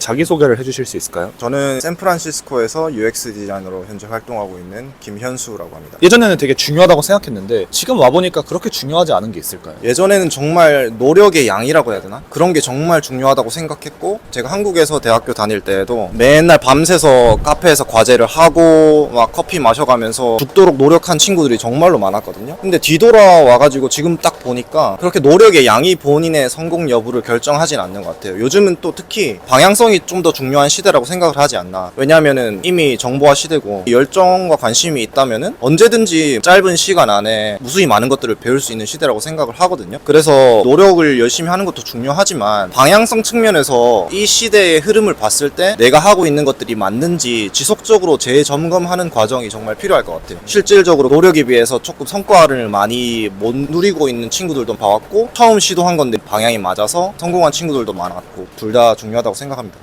자기소개를 해주실 수 있을까요? 저는 샌프란시스코에서 UX 디자이너로 현재 활동하고 있는 김현수라고 합니다. 예전에는 되게 중요하다고 생각했는데 지금 와보니까 그렇게 중요하지 않은 게 있을까요? 예전에는 정말 노력의 양이라고 해야 되나? 그런 게 정말 중요하다고 생각했고 제가 한국에서 대학교 다닐 때에도 맨날 밤새서 카페에서 과제를 하고 막 커피 마셔가면서 죽도록 노력한 친구들이 정말로 많았거든요. 근데 뒤돌아와가지고 지금 딱 보니까 그렇게 노력의 양이 본인의 성공 여부를 결정하진 않는 것 같아요. 요즘은 또 특히 방향성 이 좀 더 중요한 시대라고 생각을 하지 않나. 왜냐하면은 이미 정보화 시대고 열정과 관심이 있다면은 언제든지 짧은 시간 안에 무수히 많은 것들을 배울 수 있는 시대라고 생각을 하거든요. 그래서 노력을 열심히 하는 것도 중요하지만 방향성 측면에서 이 시대의 흐름을 봤을 때 내가 하고 있는 것들이 맞는지 지속적으로 재점검하는 과정이 정말 필요할 것 같아요. 실질적으로 노력에 비해서 조금 성과를 많이 못 누리고 있는 친구들도 봐왔고 처음 시도한 건데 방향이 맞아서 성공한 친구들도 많았고 둘 다 중요하다고 생각합니다.